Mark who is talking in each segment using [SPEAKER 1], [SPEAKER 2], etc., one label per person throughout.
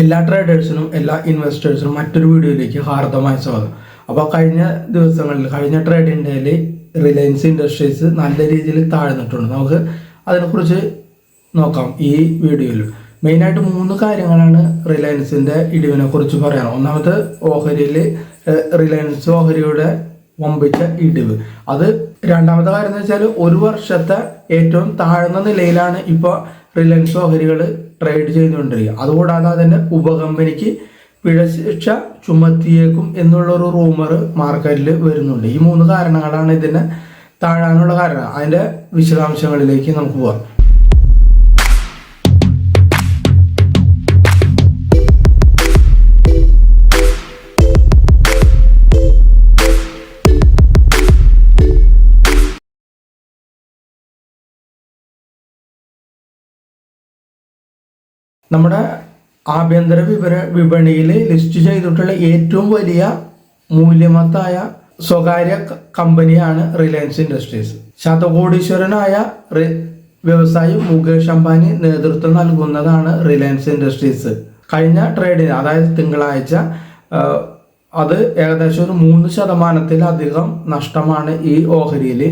[SPEAKER 1] എല്ലാ ട്രേഡേഴ്സിനും എല്ലാ ഇൻവെസ്റ്റേഴ്സിനും മറ്റൊരു വീഡിയോയിലേക്ക് ഹാർദമായ സ്വാഗതം. അപ്പോൾ കഴിഞ്ഞ ദിവസങ്ങളിൽ കഴിഞ്ഞ ട്രേഡിംഗ് ഡേയിൽ റിലയൻസ് ഇൻഡസ്ട്രീസ് നല്ല രീതിയിൽ താഴ്ന്നിട്ടുണ്ട്. നമുക്ക് അതിനെക്കുറിച്ച് നോക്കാം ഈ വീഡിയോയിൽ. മെയിനായിട്ട് മൂന്ന് കാര്യങ്ങളാണ് റിലയൻസിന്റെ ഇടിവിനെ കുറിച്ച് പറയാൻ ഒന്നാമത് ഓഹരിയിൽ റിലയൻസ് ഓഹരിയുടെ വമ്പിച്ച ഇടിവ്. അത് രണ്ടാമത്തെ കാര്യം എന്ന് വെച്ചാൽ ഒരു വർഷത്തെ ഏറ്റവും താഴ്ന്ന നിലയിലാണ് ഇപ്പോൾ റിലയൻസ് ഓഹരികൾ ട്രേഡ് ചെയ്തുകൊണ്ടിരിക്കുക അതുകൂടാതെ തന്നെ ഉപകമ്പനിക്ക് പിഴശിക്ഷ ചുമത്തിയേക്കും എന്നുള്ളൊരു റൂമർ മാർക്കറ്റിൽ വരുന്നുണ്ട്. ഈ മൂന്ന് കാരണങ്ങളാണ് ഇതിനെ താഴാനുള്ള കാരണം. അതിന്റെ വിശദാംശങ്ങളിലേക്ക് നമുക്ക് പോകാം നമ്മുടെ ആഭ്യന്തര വിപണ വിപണിയിൽ ലിസ്റ്റ് ചെയ്തിട്ടുള്ള ഏറ്റവും വലിയ മൂല്യമത്തായ സ്വകാര്യ കമ്പനിയാണ് റിലയൻസ് ഇൻഡസ്ട്രീസ്. ശതകോടീശ്വരനായ വ്യവസായി മുകേഷ് അംബാനി നേതൃത്വം നൽകുന്നതാണ് റിലയൻസ് ഇൻഡസ്ട്രീസ്. കഴിഞ്ഞ ട്രേഡിന് അതായത് തിങ്കളാഴ്ച അത് ഏകദേശം ഒരു മൂന്ന് ശതമാനത്തിലധികം നഷ്ടമാണ് ഈ ഓഹരിയിൽ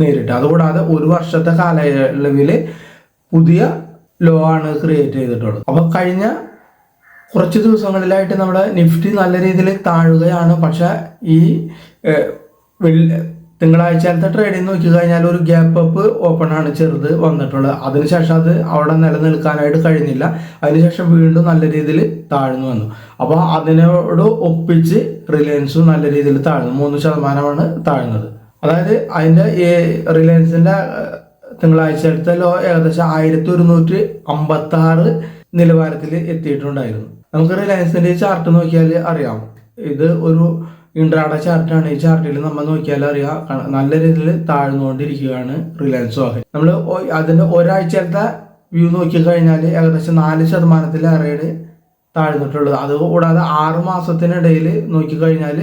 [SPEAKER 1] നേരിട്ട് അതുകൂടാതെ ഒരു വർഷത്തെ കാലയളവിൽ പുതിയ ലോ ആണ് ക്രിയേറ്റ് ചെയ്തിട്ടുള്ളത്. അപ്പൊ കഴിഞ്ഞ കുറച്ച് ദിവസങ്ങളിലായിട്ട് നമ്മുടെ നിഫ്റ്റി നല്ല രീതിയിൽ താഴുകയാണ്. പക്ഷെ ഈ തിങ്കളാഴ്ചത്തെ ട്രേഡിംഗ് നോക്കി കഴിഞ്ഞാൽ ഒരു ഗ്യാപ്പ് അപ്പ് ഓപ്പൺ ആണ് ചെറുത് വന്നിട്ടുള്ളത്. അതിനുശേഷം അത് അവിടെ നിലനിൽക്കാനായിട്ട് കഴിഞ്ഞില്ല. അതിനുശേഷം വീണ്ടും നല്ല രീതിയിൽ താഴ്ന്നു വന്നു. അപ്പോൾ അതിനോട് ഒപ്പിച്ച് റിലയൻസും നല്ല രീതിയിൽ താഴ്ന്നു. മൂന്ന് ശതമാനമാണ് താഴ്ന്നത്. അതായത് അതിന്റെ ഈ റിലയൻസിന്റെ തിങ്കളാഴ്ചത്തെ ലോ ഏകദേശം ആയിരത്തി ഒരുന്നൂറ്റി അമ്പത്തി ആറ് നിലവാരത്തിൽ എത്തിയിട്ടുണ്ടായിരുന്നു. നമുക്ക് റിലയൻസിന്റെ ചാർട്ട് നോക്കിയാൽ അറിയാം. ഇത് ഒരു ഇൻട്രാഡ ചാർട്ടാണ് ഈ ചാർട്ടിൽ നമ്മൾ നോക്കിയാൽ അറിയാം. നല്ല രീതിയിൽ താഴ്ന്നുകൊണ്ടിരിക്കുകയാണ് റിലയൻസ് ഓഹരി നമ്മൾ അതിന്റെ ഒരാഴ്ചത്തെ വ്യൂ നോക്കി കഴിഞ്ഞാൽ ഏകദേശം നാല് ശതമാനത്തിലേറെയാണ് താഴ്ന്നിട്ടുള്ളത്. അത് കൂടാതെ ആറ് മാസത്തിനിടയിൽ നോക്കിക്കഴിഞ്ഞാൽ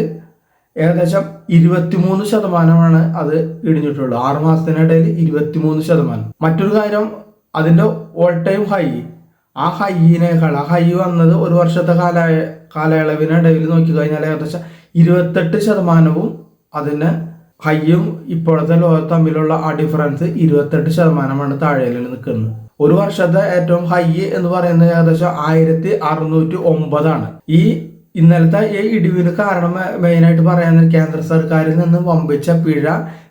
[SPEAKER 1] ഏകദേശം ഇരുപത്തിമൂന്ന് ശതമാനമാണ് അത് ഇടിഞ്ഞിട്ടുള്ളത്. ആറ് മാസത്തിനിടയിൽ ഇരുപത്തിമൂന്ന് ശതമാനം. മറ്റൊരു കാര്യം അതിന്റെ ഓൾ ടൈം ഹൈ ആ ഹൈയിനേക്കാൾ ആ ഹൈ വന്നത് ഒരു വർഷത്തെ കാല കാലയളവിനിടയിൽ നോക്കിക്കഴിഞ്ഞാൽ ഏകദേശം ഇരുപത്തെട്ട് ശതമാനവും അതിന് ഹൈയും ഇപ്പോഴത്തെ ലോ തമ്മിലുള്ള ആ ഡിഫറൻസ് ഇരുപത്തെട്ട് ശതമാനമാണ് താഴെയിൽ നിൽക്കുന്നത്. ഒരു വർഷത്തെ ഏറ്റവും ഹൈ എന്ന് പറയുന്നത് ഏകദേശം ആയിരത്തി അറുന്നൂറ്റി ഒമ്പതാണ്. ഈ ഇന്നലത്തെ ഈ ഇടിവിന് കാരണം മെയിനായിട്ട് പറയാൻ കേന്ദ്ര സർക്കാരിൽ നിന്ന് വമ്പിച്ച പിഴ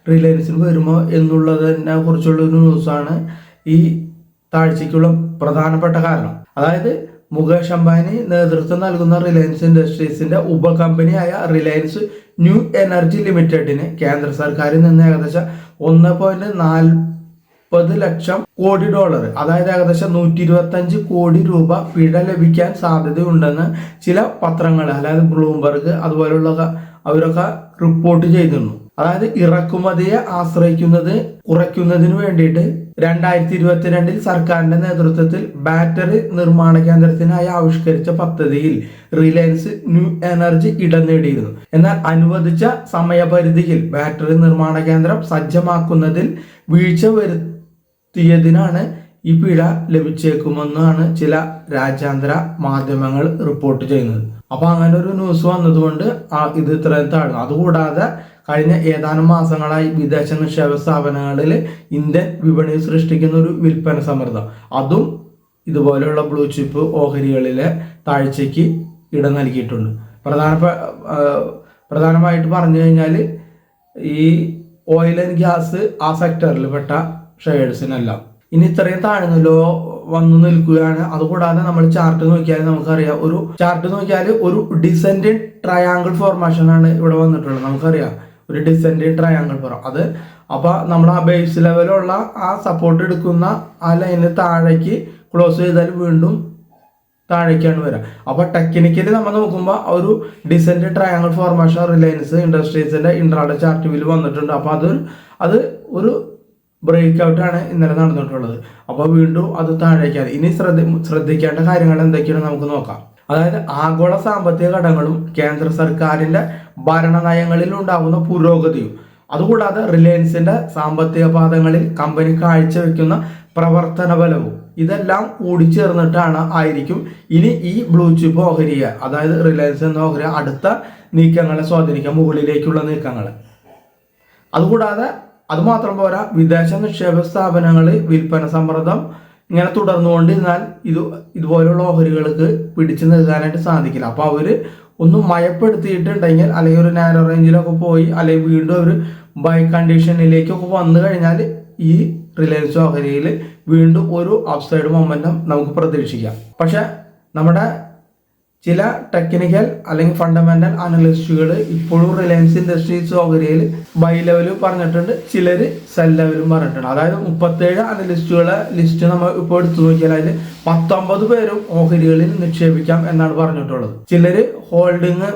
[SPEAKER 1] റിലയൻസിന് വരുമോ എന്നുള്ളതിനെ കുറിച്ചുള്ള ഒരു ന്യൂസാണ് ഈ താഴ്ചയ്ക്കുള്ള പ്രധാനപ്പെട്ട കാരണം. അതായത് മുകേഷ് അംബാനി നേതൃത്വം നൽകുന്ന റിലയൻസ് ഇൻഡസ്ട്രീസിന്റെ ഉപകമ്പനിയായ റിലയൻസ് ന്യൂ എനർജി ലിമിറ്റഡിന് കേന്ദ്ര സർക്കാരിൽ നിന്ന് ഏകദേശം ഒന്ന് പോയിന്റ് നാൽപ്പത് ലക്ഷം കോടി ഡോളർ. അതായത് ഏകദേശം നൂറ്റി ഇരുപത്തി അഞ്ച് കോടി രൂപ പിഴ ലഭിക്കാൻ സാധ്യതയുണ്ടെന്ന് ചില പത്രങ്ങൾ അതായത് ബ്ലൂംബർഗ് അതുപോലുള്ള അവരൊക്കെ റിപ്പോർട്ട് ചെയ്തിരുന്നു. അതായത് ഇറക്കുമതിയെ ആശ്രയിക്കുന്നത് കുറയ്ക്കുന്നതിന് വേണ്ടിയിട്ട് രണ്ടായിരത്തി ഇരുപത്തിരണ്ടിൽ സർക്കാരിന്റെ നേതൃത്വത്തിൽ ബാറ്ററി നിർമ്മാണ കേന്ദ്രത്തിനായി ആവിഷ്കരിച്ച പദ്ധതിയിൽ റിലയൻസ് ന്യൂ എനർജി ഇടം നേടിയിരുന്നു. എന്നാൽ അനുവദിച്ച സമയപരിധിയിൽ ബാറ്ററി നിർമ്മാണ കേന്ദ്രം സജ്ജമാക്കുന്നതിൽ വീഴ്ച വരുത്തിയതിനാണ് ഈ പിഴ ലഭിച്ചേക്കുമെന്നാണ് ചില രാജ്യാന്തര മാധ്യമങ്ങൾ റിപ്പോർട്ട് ചെയ്യുന്നത്. അപ്പൊ അങ്ങനെ ഒരു ന്യൂസ് വന്നതുകൊണ്ട് ആ ഇത് ഇത്രയും താഴ്ന്നു. അതുകൂടാതെ കഴിഞ്ഞ ഏതാനും മാസങ്ങളായി വിദേശ നിക്ഷേപ സ്ഥാപനങ്ങളിൽ ഇന്ത്യൻ വിപണി സൃഷ്ടിക്കുന്ന ഒരു വിൽപ്പന സമ്മർദ്ദം. അതും ഇതുപോലെയുള്ള ബ്ലൂ ചിപ്പ് ഓഹരികളിലെ താഴ്ചയ്ക്ക് ഇടം നൽകിയിട്ടുണ്ട്. പ്രധാനപ്പെട്ട പ്രധാനമായിട്ട് പറഞ്ഞു കഴിഞ്ഞാൽ ഈ ഓയിൽ ആൻഡ് ഗ്യാസ് ആ സെക്ടറിൽ പെട്ട ഷെയർസിനെല്ലാം ഇനി ഇത്രയും താഴ്ന്നല്ലോ വന്നു നിൽക്കുകയാണ്. അതുകൂടാതെ നമ്മൾ ചാർട്ട് നോക്കിയാൽ നമുക്കറിയാം. ഒരു ചാർട്ട് നോക്കിയാൽ ഒരു ഡിസെൻഡ് ട്രയാങ്കിൾ ഫോർമേഷൻ ആണ് ഇവിടെ വന്നിട്ടുള്ളത്. നമുക്കറിയാം. ഒരു ഡിസെൻഡ് ട്രയാങ്കിൾ ഫോർ അത് അപ്പൊ നമ്മൾ ആ ബേസ് ലെവലുള്ള ആ സപ്പോർട്ട് എടുക്കുന്ന ആ ലൈനിന് താഴേക്ക് ക്ലോസ് ചെയ്താൽ വീണ്ടും താഴേക്കാണ് വരിക. അപ്പൊ ടെക്നിക്കലി നമ്മൾ നോക്കുമ്പോൾ ഒരു ഡിസെൻഡ് ട്രയാങ്കിൾ ഫോർമേഷൻ റിലയൻസ് ഇൻഡസ്ട്രീസിന്റെ ഇൻട്രാഡ ചാർട്ട് വ്യൂ വന്നിട്ടുണ്ട്. അപ്പൊ അത് അത് ഒരു ബ്രേക്ക് ഔട്ടാണ് ഇന്നലെ നടന്നിട്ടുള്ളത്. അപ്പോൾ വീണ്ടും അത് താഴേക്കാണ് ഇനി ശ്രദ്ധ ശ്രദ്ധിക്കേണ്ട കാര്യങ്ങൾ എന്തൊക്കെയാണ് നമുക്ക് നോക്കാം. അതായത് ആഗോള സാമ്പത്തിക ഘടകങ്ങളും കേന്ദ്ര സർക്കാരിന്റെ ഭരണ നയങ്ങളിൽ ഉണ്ടാകുന്ന പുരോഗതിയും അതുകൂടാതെ റിലയൻസിന്റെ സാമ്പത്തിക പാദങ്ങളിൽ കമ്പനി കാഴ്ചവെക്കുന്ന പ്രവർത്തന ബലവും ഇതെല്ലാം കൂടി ചേർന്നിട്ടാണ് ആയിരിക്കും ഇനി ഈ ബ്ലൂ ചിപ്പ് ഓഹരിയ അതായത് റിലയൻസ് എന്ന ഓഹരി അടുത്ത നീക്കങ്ങളെ സ്വാധീനിക്കാൻ മുകളിലേക്കുള്ള നീക്കങ്ങൾ അതുകൂടാതെ അതുമാത്രം പോരാ വിദേശ നിക്ഷേപ സ്ഥാപനങ്ങൾ വിൽപ്പന സമ്മർദ്ദം ഇങ്ങനെ തുടർന്നുകൊണ്ടിരുന്നാൽ ഇത് ഇതുപോലെയുള്ള ഓഹരികൾക്ക് പിടിച്ചു നിൽക്കാനായിട്ട് സാധിക്കില്ല. അപ്പോൾ അവർ ഒന്ന് മയപ്പെടുത്തിയിട്ടുണ്ടെങ്കിൽ അല്ലെങ്കിൽ ഒരു നാരോ റേഞ്ചിലൊക്കെ പോയി അല്ലെങ്കിൽ വീണ്ടും ഒരു ബൈ കണ്ടീഷനിലേക്കൊക്കെ വന്നു കഴിഞ്ഞാൽ ഈ റിലയൻസ് ഓഹരിയിൽ വീണ്ടും ഒരു അപ്സൈഡ് മൊമെന്റം നമുക്ക് പ്രതീക്ഷിക്കാം. പക്ഷെ നമ്മുടെ ചില ടെക്നിക്കൽ അല്ലെങ്കിൽ ഫണ്ടമെന്റൽ അനലിസ്റ്റുകൾ ഇപ്പോഴും റിലയൻസ് ഇൻഡസ്ട്രീസ് ഓഹരിയിൽ ബൈ ലെവലും പറഞ്ഞിട്ടുണ്ട്. ചിലർ സെൽ ലെവലും പറഞ്ഞിട്ടുണ്ട്. അതായത് മുപ്പത്തേഴ് അനലിസ്റ്റുകളെ ലിസ്റ്റ് നമ്മൾ ഇപ്പോൾ എടുത്തു നോക്കിയാൽ അതിൽ പത്തൊമ്പത് പേരും ഓഹരികളിൽ നിക്ഷേപിക്കാം എന്നാണ് പറഞ്ഞിട്ടുള്ളത്. ചിലർ ഹോൾഡിങ്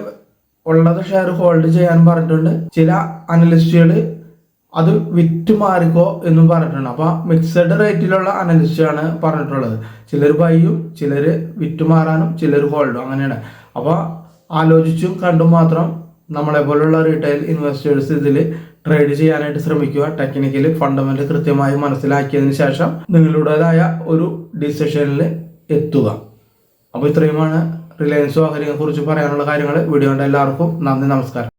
[SPEAKER 1] ഉള്ളത് ഷെയർ ഹോൾഡ് ചെയ്യാൻ പറഞ്ഞിട്ടുണ്ട്. ചില അനലിസ്റ്റുകൾ അത് വിറ്റ് മാറിക്കോ എന്നും പറഞ്ഞിട്ടുണ്ട്. അപ്പൊ മിക്സഡ് റേറ്റിലുള്ള അനലിസ്റ്റാണ് പറഞ്ഞിട്ടുള്ളത്. ചിലർ ബൈയും ചിലർ വിറ്റ് മാറാനും ചിലർ ഹോൾഡും അങ്ങനെയാണ്. അപ്പൊ ആലോചിച്ചും കണ്ടും മാത്രം നമ്മളെ പോലുള്ള റീറ്റെയിൽ ഇൻവെസ്റ്റേഴ്സ് ഇതിൽ ട്രേഡ് ചെയ്യാനായിട്ട് ശ്രമിക്കുക. ടെക്നിക്കലി ഫണ്ടമെന്റ് കൃത്യമായി മനസ്സിലാക്കിയതിന് ശേഷം നിങ്ങളുടേതായ ഒരു ഡിസിഷനിൽ എത്തുക. അപ്പോൾ ഇത്രയുമാണ് റിലയൻസ് ഓഹരിയെ കുറിച്ച് പറയാനുള്ള കാര്യങ്ങൾ വീഡിയോയുടെ എല്ലാവർക്കും നന്ദി നമസ്കാരം.